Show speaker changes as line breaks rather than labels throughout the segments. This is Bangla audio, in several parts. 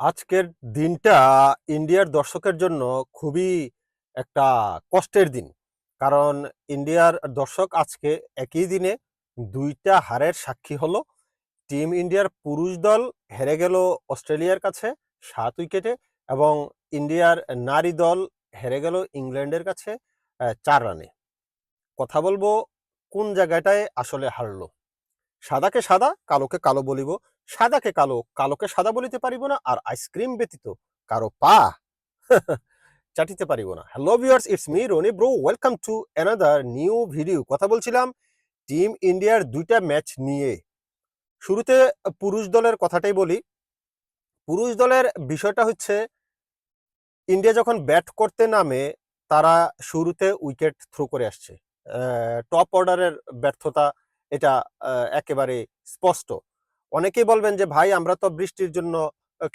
আজকের দিনটা ইন্ডিয়ার দর্শকের জন্য খুবই একটা কষ্টের দিন। কারণ ইন্ডিয়ার দর্শক আজকে একই দিনে দুইটা হারের সাক্ষী হলো। টিম ইন্ডিয়ার পুরুষ দল হেরে গেল অস্ট্রেলিয়ার কাছে সাত উইকেটে এবং ইন্ডিয়ার নারী দল হেরে গেল ইংল্যান্ডের কাছে চার রানে। কথা বলব কোন জায়গাটায় আসলে হারলো? সাদাকে সাদা, কালোকে কালো বলিব। সাদাকে কালো, কালোকে সাদা বলিতে পারিব না আর আইসক্রিম ব্যতীত কারও পা। চাটিতে পারিব না। Hello viewers it's me Roni bro welcome to another new video কথা বলছিলাম টিম ইন্ডিয়ার দুইটা ম্যাচ নিয়ে। শুরুতে পুরুষ দলের কথাটাই বলি। পুরুষ দলের বিষয়টা হচ্ছে ইন্ডিয়া যখন ব্যাট করতে নামে, তারা শুরুতে উইকেট থ্রো করে আসছে। টপ অর্ডারের ব্যর্থতা এটা একেবারে স্পষ্ট। অনেকেই বলবেন যে, ভাই, আমরা তো বৃষ্টির জন্য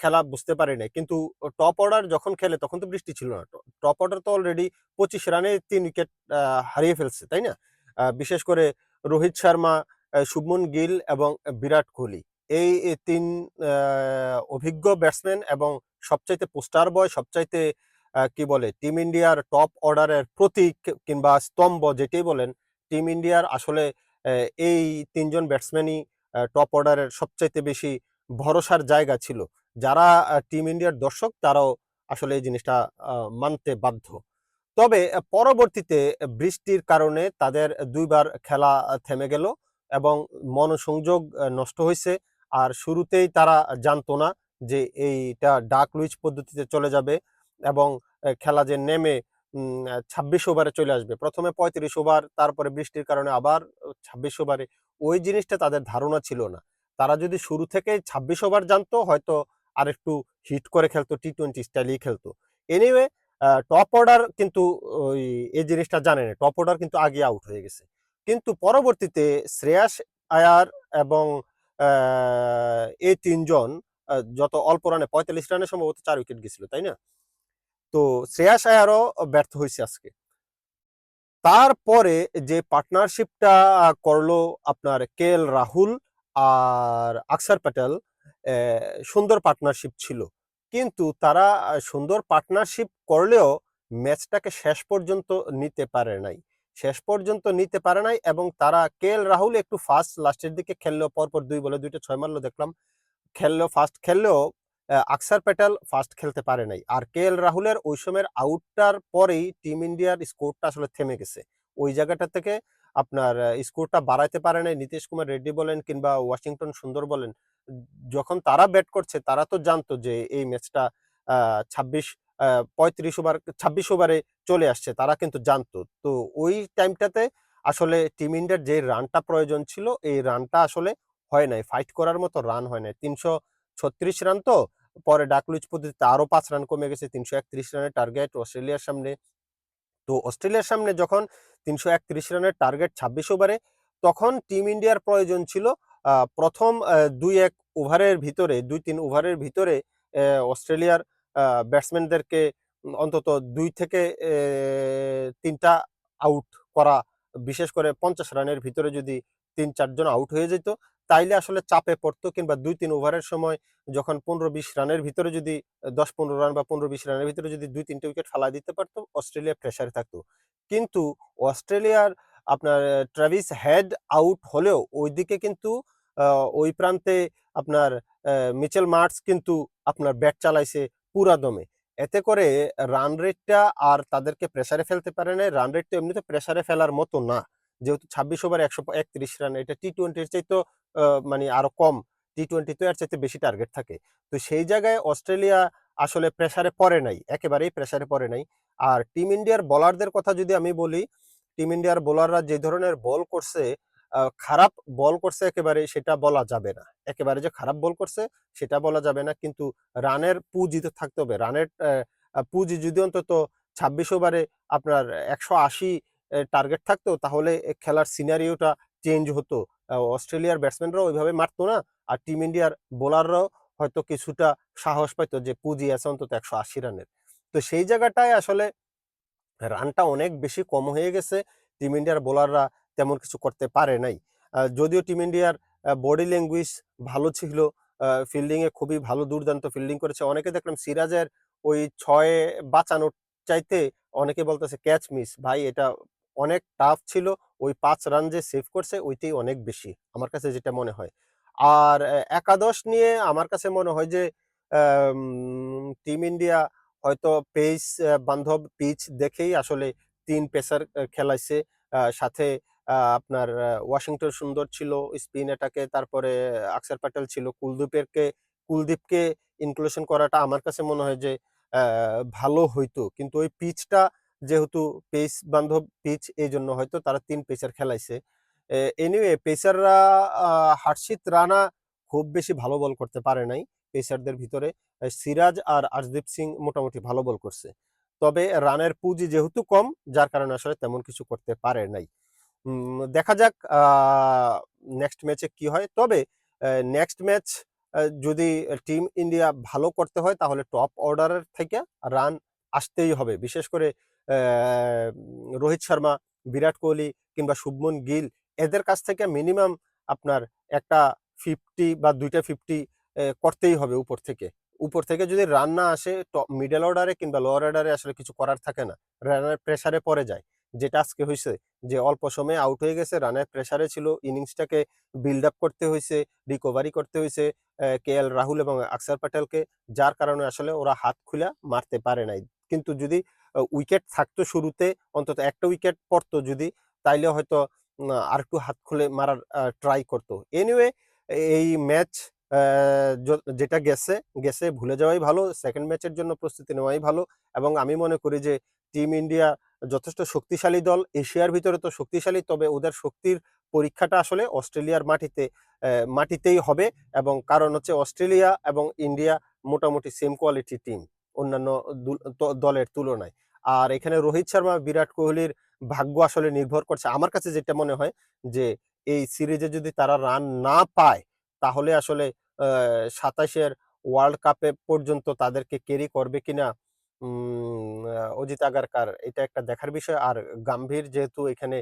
খেলা বুঝতে পারি না কিন্তু টপ অর্ডার যখন খেলে, তখন তো বৃষ্টি ছিল না। টপ অর্ডার তো অলরেডি পঁচিশ রানে তিন উইকেট হারিয়ে ফেলছে, তাই না? বিশেষ করে রোহিত শর্মা শুভমন গিল এবং বিরাট কোহলি। এই তিন অভিজ্ঞ ব্যাটসম্যান এবং সবচাইতে পোস্টার বয় সবচাইতে কি বলে টিম ইন্ডিয়ার টপ অর্ডারের প্রতীক কিংবা স্তম্ভ, যেটাই বলেন টিম ইন্ডিয়ার আসলে এই তিনজন ব্যাটসম্যানই টপ অর্ডারের সবচাইতে বেশি ভরসার জায়গা ছিল। যারা টিম ইন্ডিয়ার দর্শক, তারাও আসলে এই জিনিসটা মানতে বাধ্য। তবে পরবর্তীতে বৃষ্টির কারণে তাদের দুইবার খেলা থেমে গেল এবং মনোসংযোগ নষ্ট হয়েছে আর শুরুতেই তারা জানতো না যে এইটা ডাক লুইচ পদ্ধতিতে চলে যাবে এবং খেলা যে নেমে ছাব্বিশ ওভারে চলে আসবে। প্রথমে পঁয়ত্রিশ ওভার তারপরে বৃষ্টির কারণে আবার ছাব্বিশ ওভারে ওই জিনিসটা তাদের ধারণা ছিল না। তারা যদি শুরু থেকে ছাব্বিশ ওভার জানতো, হয়তো আর একটু হিট করে খেলতো টি টোয়েন্টি স্টাইলেই খেলতো। এনিওয়ে টপ অর্ডার কিন্তু ওই, এই জিনিসটা জানে না। টপ অর্ডার কিন্তু আগে আউট হয়ে গেছে। কিন্তু পরবর্তীতে শ্রেয়াস আয়ার এবং এই তিনজন যত অল্প রানে, পঁয়তাল্লিশ রানে সম্ভবত চার উইকেট গেছিল, তাই না? তো শ্রেয়াস আয়ারও ব্যর্থ হয়েছে আজকে। তারপরে যে পার্টনারশিপটা করল আপনার কে এল রাহুল আর আকসার প্যাটেল সুন্দর পার্টনারশিপ ছিল। কিন্তু তারা সুন্দর পার্টনারশিপ করলেও ম্যাচটাকে শেষ পর্যন্ত নিতে পারে নাই। শেষ পর্যন্ত নিতে পারে নাই এবং তারা কে এল রাহুল একটু ফার্স্ট লাস্টের দিকে খেললো পরপর দুই বলে দুইটা ছয় মারলো, দেখলাম। খেললেও ফার্স্ট খেললেও আকসার প্যাটেল ফার্স্ট খেলতে পারে নাই। আর কে এল রাহুলের ওই সময়ের আউটটার পরেই টিম ইন্ডিয়ার স্কোরটা আসলে থেমে গেছে। ওই জায়গাটা থেকে আপনার স্কোরটা বাড়াইতে পারে নাই। নীতিশ কুমার রেড্ডি বলেন কিংবা ওয়াশিংটন সুন্দর বলেন, যখন তারা ব্যাট করছে, তারা তো জানতো যে এই ম্যাচটা ছাব্বিশ পঁয়ত্রিশ ওভার ছাব্বিশ ওভারে চলে আসছে, তারা কিন্তু জানতো। তো ওই টাইমটাতে আসলে টিম ইন্ডিয়ার যে রানটা প্রয়োজন ছিল, এই রানটা আসলে হয় নাই। ফাইট করার মতো রান হয় নাই। তিনশো ছত্রিশ রান তো, পরে ডাকলুইচ পদ্ধতিতে আরও পাঁচ রান কমে গেছে, তিনশো একত্রিশ রানের টার্গেট অস্ট্রেলিয়ার সামনে। তো অস্ট্রেলিয়ার সামনে যখন তিনশো একত্রিশ রানের টার্গেট ছাব্বিশ ওভারে তখন টিম ইন্ডিয়ার প্রয়োজন ছিল প্রথম দুই এক ওভারের ভিতরে, দুই তিন ওভারের ভিতরে অস্ট্রেলিয়ার ব্যাটসম্যানদেরকে অন্তত দুই থেকে তিনটা আউট করা, বিশেষ করে পঞ্চাশ রানের ভিতরে যদি তিন চারজন আউট হয়ে যেত। তাইলে আসলে চাপে পড়তো কিংবা দুই তিন ওভারের সময় যখন পনেরো বিশ রানের ভিতরে যদি দশ পনেরো রান বা পনেরো বিশ রানের ভিতরে যদি দুই তিনটে উইকেট ফালা দিতে পারতো, অস্ট্রেলিয়া প্রেসারে থাকতো। কিন্তু অস্ট্রেলিয়ার আপনার ট্রাভিস হেড আউট হলেও ওইদিকে কিন্তু ওই প্রান্তে আপনার মিচেল মার্টস কিন্তু আপনার ব্যাট চালাইছে পুরা দমে। এতে করে রান রেটটা আর তাদেরকে প্রেসারে ফেলতে পারে না রান রেট তো এমনিতে প্রেসারে ফেলার মতো না। যেহেতু ছাব্বিশ ওভার একশো একত্রিশ রান এটা টি টোয়েন্টির চাইতো মানে আরও কম। টি টোয়েন্টি তো এর চাইতে বেশি টার্গেট থাকে। তো সেই জায়গায় অস্ট্রেলিয়া আসলে প্রেসারে পড়ে নাই, একেবারেই প্রেসারে পড়ে নাই। আর টিম ইন্ডিয়ার বোলারদের কথা যদি আমি বলি টিম ইন্ডিয়ার বোলাররা যে ধরনের বল করছে খারাপ বল করছে একেবারে সেটা বলা যাবে না। একেবারে যে খারাপ বল করছে, সেটা বলা যাবে না। কিন্তু রানের পুঁজি তো থাকতে হবে। রানের পুঁজি যদি অন্তত ছাব্বিশ ওভারে আপনার একশো আশি টার্গেট থাকতো, তাহলে খেলার সিনারিওটা চেঞ্জ হতো অস্ট্রেলিয়ার ব্যাটসম্যানরাও ওইভাবে মারতো না, আর টিম ইন্ডিয়ার বোলাররাও হয়তো কিছুটা সাহস পাইতো যে পুঁজি আছে অন্তত একশো আশি রানের তো সেই জায়গাটায় আসলে রানটা অনেক বেশি কম হয়ে গেছে টিম ইন্ডিয়ার বোলাররা তেমন কিছু করতে পারে নাই যদিও টিম ইন্ডিয়ার বডি ল্যাঙ্গুয়েজ ভালো ছিল ফিল্ডিংয়ে খুবই ভালো দুর্দান্ত ফিল্ডিং করেছে। অনেকে দেখলাম সিরাজের ওই ৬ বাঁচানোর চাইতে অনেকে বলতেছে ক্যাচ মিস। ভাই, এটা অনেক টাফ ছিল। ওই পাঁচ রান যে সেভ করছে ওইটাই অনেক বেশি। আমার কাছে যেটা মনে হয়। আর একাদশ নিয়ে আমার কাছে মনে হয় যে টিম ইন্ডিয়া হয়তো পেস বান্ধব পিচ দেখেই আসলে তিন পেসার খেলাইছে। সাথে আপনার ওয়াশিংটন সুন্দর ছিল স্পিন এটাকে তারপরে আকসার প্যাটেল ছিল। কুলদীপেরকে, কুলদীপকে ইনক্লুশন করাটা আমার কাছে মনে হয় যে ভালো হইতো। কিন্তু ওই পিচটা যেহেতু পেস বান্ধব পিচ এই জন্য হয়তো তারা তিন পেসার খেলাইছে। এনিওয়ে পেসাররা হার্ষিত রানা খুব বেশি ভালো বল করতে পারে নাই পেসারদের ভিতরে। সিরাজ আর আর্শদীপ সিং মোটামুটি ভালো বল করছে। তবে রানের পুঁজি যেহেতু কম, যার কারণে আসলে তেমন কিছু করতে পারে নাই। দেখা যাক নেক্সট ম্যাচে কি হয়। তবে নেক্সট ম্যাচ যদি টিম ইন্ডিয়া ভালো করতে হয়, তাহলে টপ অর্ডারের থেকে রান আসতেই হবে। বিশেষ করে রোহিত শর্মা, বিরাট কোহলি কিংবা শুভমন গিল এদের কাছ থেকে মিনিমাম আপনার একটা 50 বা দুইটা ফিফটি করতেই হবে উপর থেকে। উপর থেকে যদি রান না আসে ট মিডল অর্ডারে কিংবা লোয়ার অর্ডারে আসলে কিছু করার থাকে না। রানের প্রেসারে পড়ে যায়। যেটা আজকে হয়েছে যে অল্প সময়ে আউট হয়ে গেছে, রানের প্রেশারে ছিল, ইনিংসটাকে বিল্ড আপ করতে হয়েছে রিকভারি করতে হয়েছে কে কেএল রাহুল এবং আকসার প্যাটেলকে। যার কারণে আসলে ওরা হাত খুলে মারতে পারে নাই। কিন্তু যদি উইকেট থাকতো শুরুতে অন্তত একটা উইকেট পড়তো যদি তাইলে হয়তো না আরেকটু হাত খুলে মারার ট্রাই করতো। এনিওয়ে এই ম্যাচ যেটা গেছে, গেছে ভুলে যাওয়াই ভালো। সেকেন্ড ম্যাচের জন্য প্রস্তুতি নেওয়াই ভালো এবং আমি মনে করি যে টিম ইন্ডিয়া যথেষ্ট শক্তিশালী দল। এশিয়ার ভিতরে তো শক্তিশালী তবে ওদের শক্তির পরীক্ষাটা আসলে অস্ট্রেলিয়ার মাটিতে মাটিতেই হবে এবং কারণ হচ্ছে অস্ট্রেলিয়া এবং ইন্ডিয়া মোটামুটি সেম কোয়ালিটি টিম অন্যান্য দলের তুলনায়। আর এখানে রোহিত শর্মা, বিরাট কোহলির ভাগ্য আসলে নির্ভর করছে। আমার কাছে যেটা মনে হয় যে এই সিরিজে যদি তারা রান না পায় তাহলে আসলে অ্যা ২৭ এর ওয়ার্ল্ড কাপে পর্যন্ত তাদেরকে ক্যারি করবে কিনা অজিত আগারকার এটা একটা দেখার বিষয়। আর গাম্ভীর যেহেতু এখানে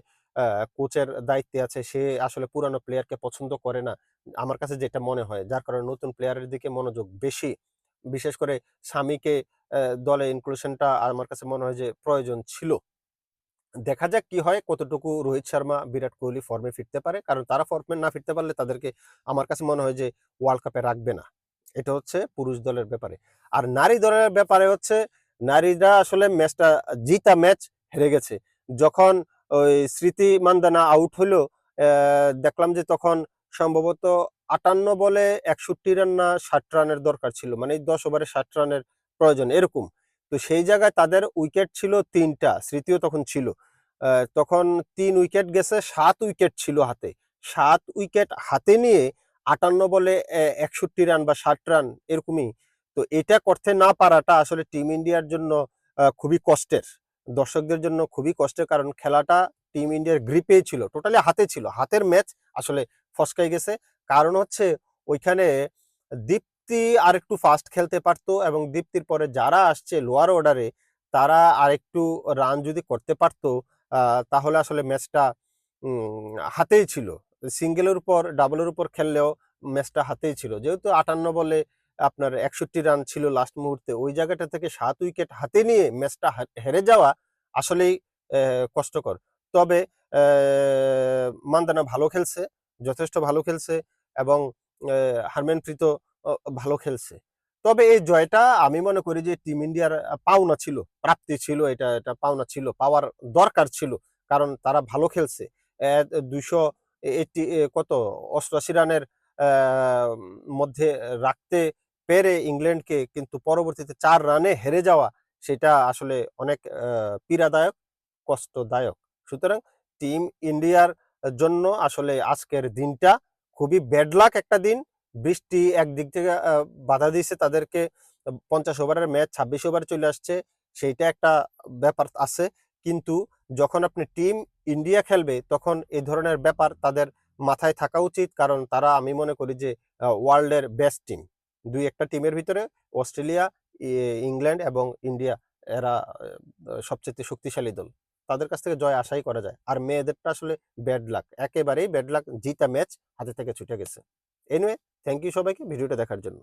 কোচের দায়িত্বে আছে সে আসলে পুরানো প্লেয়ারকে পছন্দ করে না। আমার কাছে যেটা মনে হয়। যার কারণে নতুন প্লেয়ারের দিকে মনোযোগ বেশি। বিশেষ করে স্বামীকে দলে ইনক্লুশনটা আমার কাছে মনে হয় যে প্রয়োজন ছিল। দেখা যাক কি হয় কতটুকু রোহিত শর্মা, বিরাট কোহলি ফর্মে ফিরতে পারে। কারণ তারা ফর্মে না ফিরতে পারলে তাদেরকে আমার কাছে মনে হয় যে ওয়ার্ল্ড কাপে রাখবে না। এটা হচ্ছে পুরুষ দলের ব্যাপারে। আর নারী দলের ব্যাপারে হচ্ছে নারীরা আসলে ম্যাচটা জিতা ম্যাচ হেরে গেছে। যখন ওই স্মৃতি মান্দানা আউট অ্যা দেখলাম যে তখন সম্ভবত ৫৮ বলে ৬১ রান না ৬০ রানের দরকার ছিল। মানে ১০ ওভারে ৬০ রানের প্রয়োজন এরকম। তো সেই জায়গায় তাদের উইকেট ছিল ৩ টা। স্মৃতিও তখন ছিল। তখন তিন উইকেট গেছে, সাত উইকেট ছিল হাতে। সাত উইকেট হাতে নিয়ে ৫৮ বলে এ ৬১ রান বা ৬০ রান এরকমই। তো এটা করতে না পারাটা আসলে টিম ইন্ডিয়ার জন্য খুবই কষ্টের। দর্শকদের জন্য খুবই কষ্টের কারণ খেলাটা টিম ইন্ডিয়ার গ্রিপেই ছিল। টোটালি হাতে ছিল। হাতের ম্যাচ আসলে ফসকাই গেছে। কারণ হচ্ছে ওইখানে দীপ্তি আরেকটু ফাস্ট খেলতে পারতো এবং দীপ্তির পরে যারা আসছে লোয়ার অর্ডারে তারা আরেকটু রান যদি করতে পারতো তাহলে আসলে ম্যাচটা হাতেই ছিল। সিঙ্গেলের উপর ডাবলের উপর খেললেও ম্যাচটা হাতেই ছিল। যেহেতু ৫৮ বলে আপনার ৬১ রান ছিল লাস্ট মুহূর্তে। ওই জায়গাটা থেকে সাত উইকেট হাতে নিয়ে ম্যাচটা হেরে যাওয়া আসলেই কষ্টকর। তবে মান্দানা ভালো খেলছে, যথেষ্ট ভালো খেলছে এবং অ ভালো খেলছে। তবে এই জয়টা আমি মনে করি যে টিম ইন্ডিয়ার পাওনা ছিল, প্রাপ্তি ছিল এটা, এটা পাওনা ছিল, পাওয়ার দরকার ছিল। কারণ তারা ভালো খেলছে। দুশো ২০০ এ এইট্টি এ কত ৮৮ রানের মধ্যে রাখতে পেরে ইংল্যান্ডকে কিন্তু পরবর্তীতে চার রানে হেরে যাওয়া সেটা আসলে অনেক পীড়াদায়ক, কষ্টদায়ক। সুতরাং টিম ইন্ডিয়ার জন্য আসলে আজকের দিনটা খুবই ব্যাড লাক একটা দিন। বৃষ্টি একদিক থেকে বাধা দিয়েছে তাদেরকে। ৫০ ওভারের ম্যাচ ২৬ ওভারে চলে আসছে। সেইটা একটা ব্যাপার আছে। কিন্তু যখন আপনি টিম ইন্ডিয়া খেলবে তখন এই ধরনের ব্যাপার তাদের মাথায় থাকা উচিত। কারণ তারা আমি মনে করি যে ওয়ার্ল্ডের বেস্ট টিম। দুই একটা টিমের ভিতরে অস্ট্রেলিয়া, ইংল্যান্ড এবং ইন্ডিয়া এরা সবচেয়ে শক্তিশালী দল। তাদের কাছ থেকে জয় আশাই করা যায়। আর মেয়েদেরটা আসলে ব্যাড লাক। একেবারেই ব্যাড লাক জিতা ম্যাচ হাতে থেকে ছুটে গেছে। এনিওয়ে থ্যাংক ইউ সবাইকে, ভিডিওটা দেখার জন্য